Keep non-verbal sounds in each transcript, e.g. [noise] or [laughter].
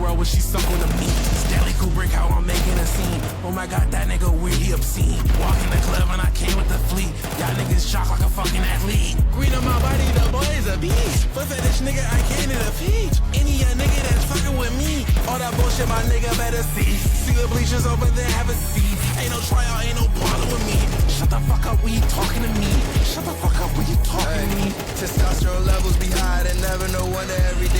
world where she sunk with a me. Stanley Kubrick, how I'm making a scene. Oh my god, that nigga weird, he obscene. Walk in the club and I came with the fleet. Y'all niggas shocked like a fucking athlete. Green on my body, the boy is a beast. For fetish nigga, I can't eat a peach. Any young nigga that's fucking with me. All that bullshit, my nigga better see. See the bleachers over there, have a seat. Ain't no tryout, ain't no bother with me. Shut the fuck up when you talking to me. Shut the fuck up when you talking to me. Testosterone levels be high, and never no wonder every day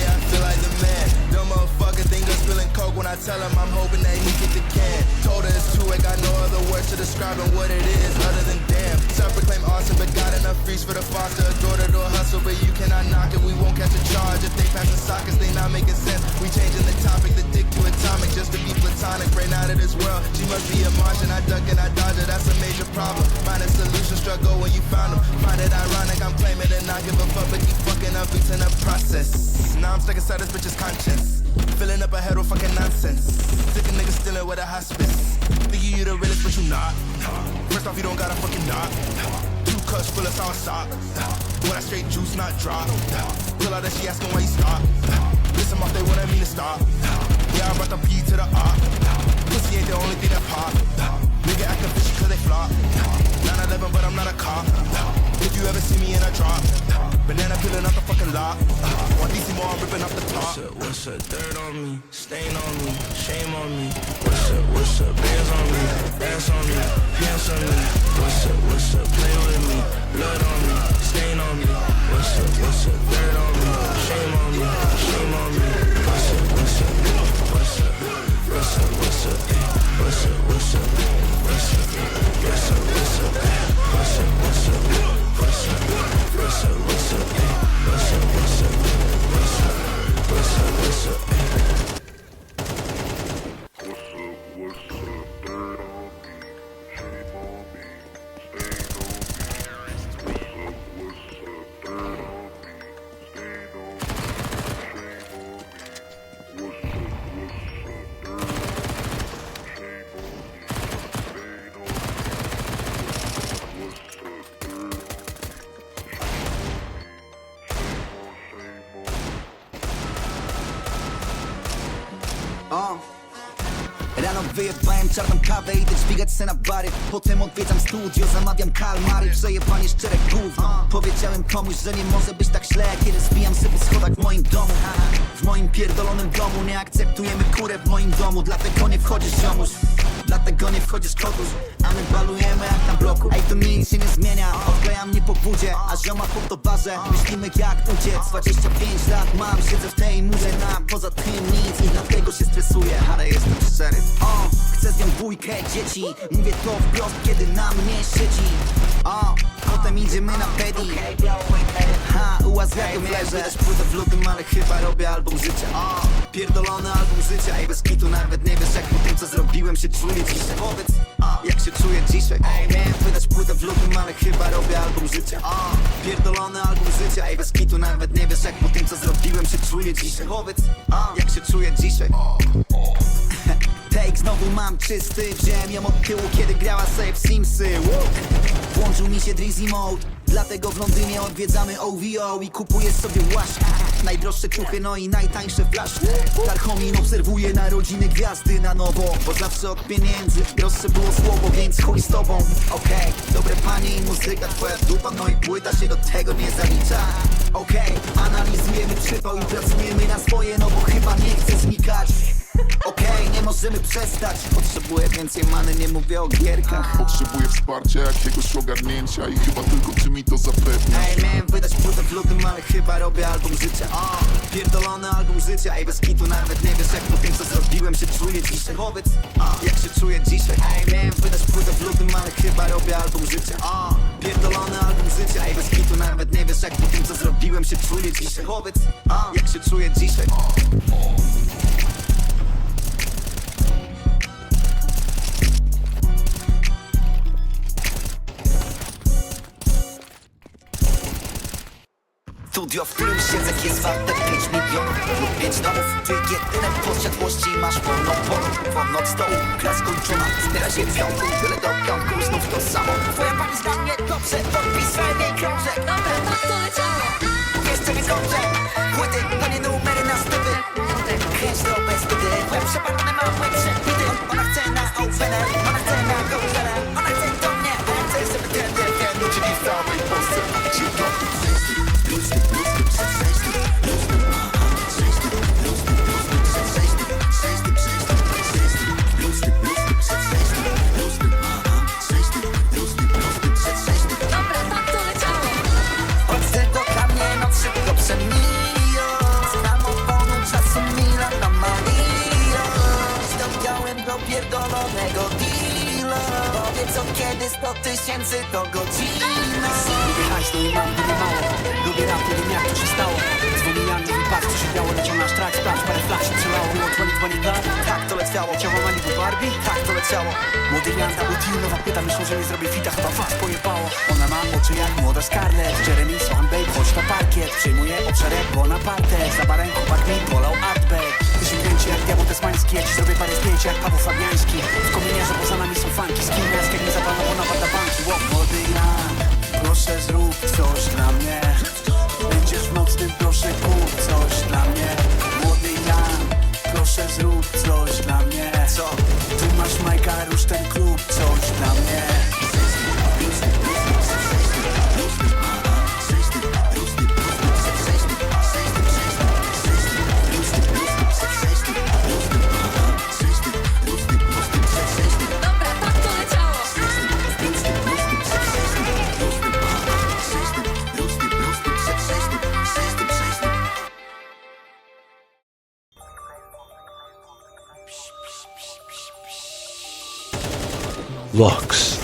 tell him I'm hoping that he get the can. Told her it's two, I got no other words to describe what it is other than damn. Self-proclaimed awesome, but got enough reach for the foster. Door to door hustle, but you cannot knock it. We won't catch a charge if they pass passing sockets, they not making sense. We changing the topic, the dick to atomic, just to be platonic. Brain out of this world, she must be a Martian. I duck and I dodge her, that's a major problem. Find a solution, struggle when you found them. Find it ironic, I'm claiming and not give a fuck, but keep fucking up, beats in the process. Now I'm stuck inside this bitch's conscience. Filling up a head with fucking nonsense. Sick of niggas stealing with a hospice. Thinking you the realest, but you not. First off, you don't got a fucking knot. Two cups full of sour stock. When I straight juice, not drop. Pull out that she asking why you stop. Listen off, they wanted me to stop. Yeah, I brought the P to the R. Pussy ain't the only thing that pop. Nigga acting fishy cause they flop. 9-11, but I'm not a cop. You ever see me in a drop, banana peeling the fucking. Want DC more, I'm ripping off the top. What's up, what's up, dirt on me, stain on me, shame on me. What's up, what's up, bands on me, dance on me, pants on me. What's up, what's up, play with me, blood on me, stain on me. What's up, what's up, dirt on me, shame on me, shame on me. What's up, O. Rano wyjebałem czarną kawę, idę dźwigać se na bary. Potem odwiedzam studio, zamawiam kalmary. Przejebanie szczere gówno. Powiedziałem komuś, że nie może być tak źle Kiedy zbijam sobie schodach w moim domu. W moim pierdolonym domu Nie akceptujemy kurę w moim domu. Dlatego nie wchodzisz ziomuś. Dlatego nie wchodzisz kogoś A my balujemy bloku. Ej to nic się nie zmienia. Odkleja mnie po budzie A zioma po to barze Myślimy jak uciec. 25 lat mam Siedzę w tej murze. Na Poza tym nic I dlatego się stresuję. Ale jestem szczery. O, chcę z nią dwójkę dzieci. Mówię to wprost kiedy na mnie siedzi. O, potem idziemy na pedi. Ha, ułazwiają leżę? Widać płytę w lutym, ale chyba robię album życia. O, pierdolony album życia. Ej, bez kitu nawet nie wiesz jak po tym co zrobiłem się czuję dzisiaj Powiedz, jak się czuję dzisiaj? Ej, wydać płytę w lutym, ale chyba robię album życia. O, pierdolony album życia. Ej, bez kitu nawet nie wiesz jak po tym co zrobiłem się czuję dzisiaj. Powiedz, o, jak się czuję dzisiaj? [laughs] Take znowu mam czysty Wziąłem ją od tyłu, kiedy grała sobie w Simsy! Włączył mi się Drizzy Mode Dlatego w Londynie odwiedzamy OVO I kupuję sobie łaszki Najdroższe ciuchy, no i najtańsze flaszki. Tarchomin obserwuje narodziny gwiazdy na nowo Bo zawsze od pieniędzy droższe było słowo Więc chuj z tobą. Okej, dobre panie i muzyka Twoja dupa, no i płyta się do tego nie zalicza. Okej, analizujemy przypał i pracujemy na swoje No bo chyba nie chcę znikać. Okej, możemy przestać. Potrzebuję więcej many, nie mówię o gierkach. Potrzebuję wsparcia, jakiegoś ogarnięcia i chyba tylko ty mi to zapewniasz. Ej, miałem wydać płytę w lutym, ale chyba robię album życia. O, pierdolony album życia Ej, bez kitu nawet nie wiesz jak po tym co zrobiłem się czuję dzisiaj. Powiedz, o, jak się czuję dzisiaj. Ej, miałem wydać płytę w lutym, ale chyba robię album życia. O, pierdolony album życia Ej, bez kitu nawet nie wiesz jak po tym co zrobiłem się czuję dzisiaj. Powiedz, o, jak się czuję dzisiaj studio, w którym siedzę jest warte 5 milionów lub 5 domów Ty jedyne posiadłości masz monopol. Wolno od stołu, gra skończona, zbiera się w piątku Tyle do piątku, znów to samo. Twoja pani zna mnie dobrze, podpisałem jej krążek Dobra, tak to leciało. Jeszcze mi krążę, płyty, to nie numery na stywy Kręć to bez pyty, byłem przepadany, mam łypsze bity Ona chce na openę, Powiedz od kiedy 100 tysięcy to godzina. Lubię hajs, no i mam tyle mało Lubię rap, nie wiem jak to się stało. Dzwoni Jan, patrz co się działo Leciał nasz track, sprawdź, parę flag się przelało Było dzwoni, dzwoni tak, to leciało Ciało Malibu Barbie, tak to leciało. Młody Jan, deal, nowa płyta Myślą, że nie zrobię fita, chyba was pojebało. Ona ma oczy jak młoda Scarlett. Jeremy, słucham babe, chodź na parkiet. Przyjmuję obszarek Bonaparte. Za barem chłopak mi polał artback Wysięgnięcie jak diabeł tasmański Ja ci zrobię parę zdjęć jak Paweł Fabiański. W kominiarze poza nami są fanki Z kim ja, z kim nie zapanował na banki Vox.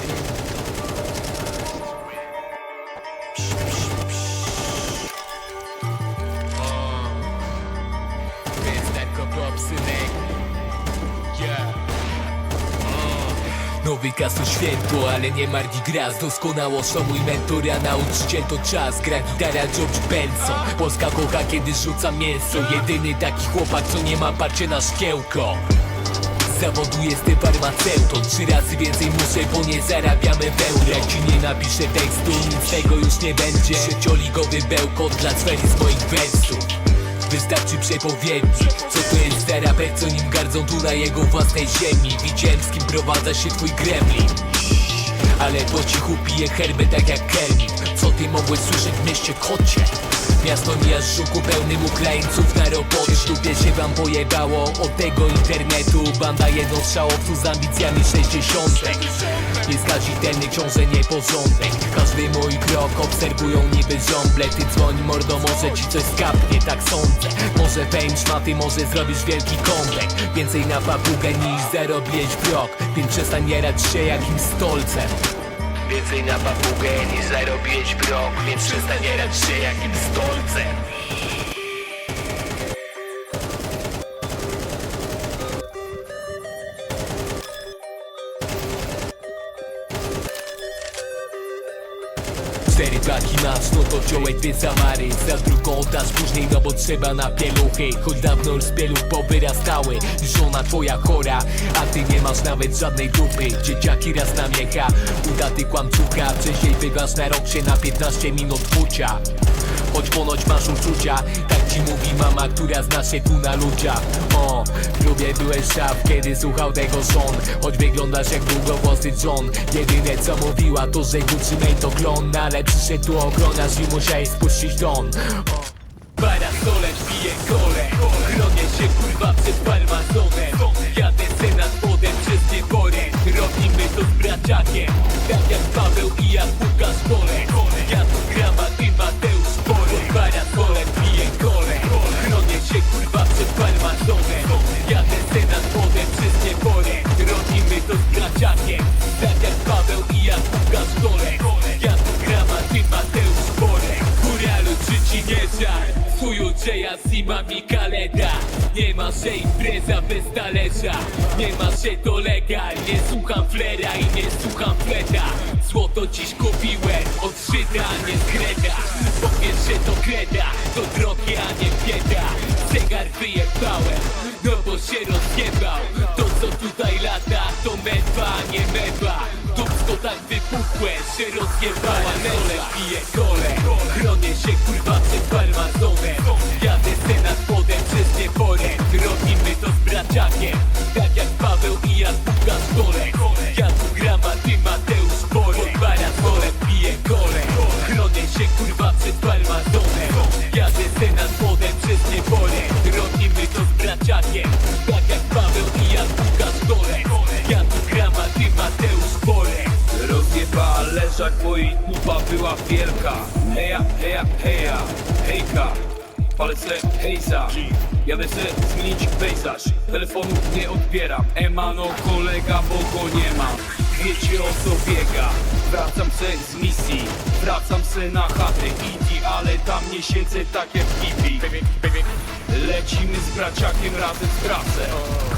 Nowy kas to święto, ale nie Mardi Gras Doskonałość to mój mentor, a nauczyciel to czas Gra gitara George Benson Polska kocha kiedy rzuca mięso. Jedyny taki chłopak, co nie ma parcie na szkiełko zawodu jestem farmaceutą Trzy razy więcej muszę, bo nie zarabiamy w Jak ci nie napiszę tekstu, nic tego już nie będzie. Trzecioligowy bełkot dla sfery z moich wersów. Wystarczy przepowiedni Co to jest za raper, co nim gardzą tu na jego własnej ziemi. Widziałem z kim prowadza się twój gremlin. Ale po cichu piję herbę tak jak Kermit Co ty mogłeś słyszeć w mieście kocie? Miasto miażdżuku pełnym Ukraińców na robocie. W dupie się wam pojebało od tego internetu. Banda jednostrzałowców z ambicjami 60 Jest kazitelny ciąże nieporządek. Każdy mój krok obserwują niby żąble Ty dzwoń mordo, może ci coś skapnie, tak sądzę. Może fame szmaty, może zrobisz wielki comeback. Więcej na papugę niż zarobiłeś w rok Więc przestań jarać się jakimś stolcem Więcej na papugę niż zarobiłeś w rok Więc przestań jarać się jakimś stolcem Masz, no to wziąłeś dwie zamary Za drugą dasz później, no bo trzeba na pieluchy. Choć dawno już z pieluch powyrastały Żona twoja chora, a ty nie masz nawet żadnej dupy. Dzieciaki raz na miecha, udaty kłamczucha Wcześniej wygrasz na rok się na 15 minut płcia Choć ponoć masz uczucia Tak ci mówi mama, która zna się tu na ludziach. O, w klubie byłeś szaf, kiedy słuchał tego żon. Choć wyglądasz jak długowłosy John. Jedyne co mówiła to, że Gucci Mane to klon. Ale przyszedł tu ochroniarz i musiałeś spuścić don o. Parasole pije kole. Chronię się kurwa przed farmazonem. Jadę se nad spodem przez nieporę. Robimy to z braciakiem. Tak jak Paweł i jak Łukasz Bolek talerza Nie ma się to legal Nie słucham flera i nie słucham fleta. Złoto dziś kupiłem Odszyta, a nie skreda Bo wiesz, że to kreda To drogie, a nie bieda. Zegar wyjebałem No bo się rozjebał. To co tutaj lata To mewa, nie mewa. Dubsko tak wypukłe, że rozjebała Nole pije kole Chronię się kurwa przed farmazonem Bo jej kupa była wielka. Heja, heja, heja, hejka. Palę se hejza. Jadę se zmienić pejzaż. Telefonu nie odbieram. Emano kolega, bo go nie mam Wiecie o co biega. Wracam se z misji. Wracam se na chatę Idi, ale tam nie siedzę tak jak Gibi Lecimy z braciakiem razem w trasę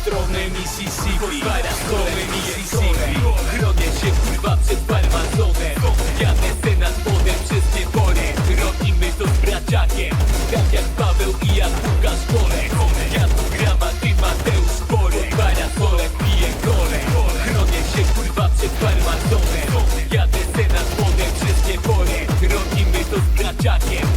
W stronę Mississippi W stronę Mississippi Chronię się kurwa przed farmazonem Jadę se nad spodem przez nieporę Robimy to z braciakiem. Tak jak Paweł i jak Łukasz Bolek Ja tu gram, a ty Mateusz Borek Parasolem piję kole Chronię się kurwa przed farmazonem Jadę se nad spodem przez nieporę Robimy to z braciakiem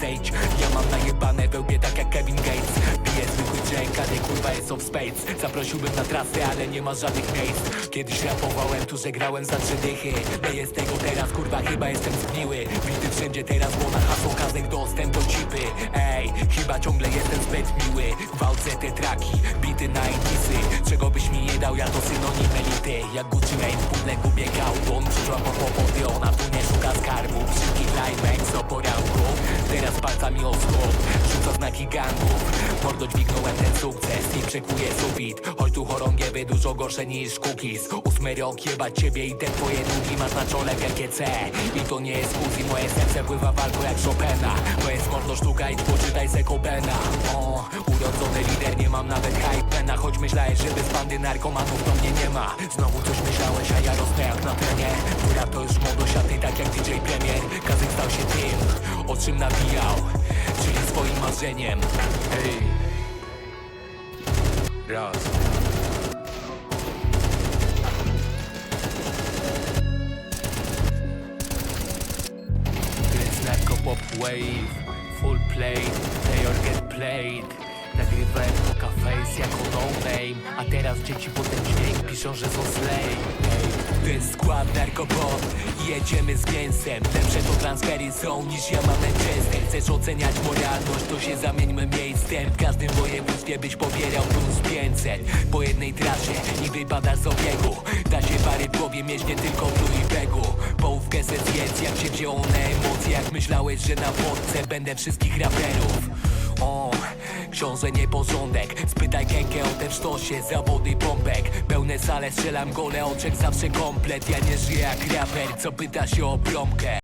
zejdź Ja mam najebane wełbie tak jak Kevin Gates. Bije zwykły Jake, a nie kurwa jest of spades. Zaprosiłbym na trasę, ale nie ma żadnych miejsc. Kiedyś rapowałem tu, że grałem za trzy dychy. Nie jest tego teraz, kurwa chyba jestem zgniły. Bity wszędzie teraz, bo na hasło kazek dostęp do cipy. Ej, chyba ciągle jestem zbyt miły. W walce te traki, bity na indisy Czego byś mi nie dał, ja to synonim elity. Jak Gucci Mane w podlegu biegał On przyszła po kłopoty, ona tu nie szuka skarbu. Szybki climax do poranku Teraz palcami o schop Rzuca znaki gangów. Mordo dźwignąłem ten sukces i przekuję sufit. Choć tu chorągiewy dużo gorsze niż cookies. Ósmy rok jebać ciebie i te twoje długi masz na czole C. I to nie jest kuz moje serce pływa walką jak Chopina. To jest mordo sztuka i poczytaj se Cobena O, urodzony lider, nie mam nawet hypena. Choć myślałeś, że bez bandy narkomanów to mnie nie ma. Znowu coś myślałeś, a ja rosnę jak na trenie Która to już młodość, a ty tak jak DJ Premier. Kazyk stał się tym, o czym Czyli swoim marzeniem. Hej. Raz. Jest narko pop wave Full play, play or get played. Nagrywałem poka face jako no name A teraz dzieci potem dźwięk piszą, że są slay Jest skład narkopop i jedziemy z mięsem Lepsze to transfery są niż ja mam Manchester. Chcesz oceniać moralność, to się zamieńmy miejscem. W każdym województwie byś pobierał plus 500 Po jednej trasie i wypadasz z obiegu. Da się pary w głowie mieć nie tylko w Louis Begu. Połówkę se zjedz jak się wzięło na emocje. Jak myślałeś, że na wodce będę wszystkich raperów książę nieporządek. Spytaj Kenkę o te sztosie, zawody bombek. Pełne sale, strzelam gole, oczek zawsze komplet. Ja nie żyję jak raper, co pyta się o promkę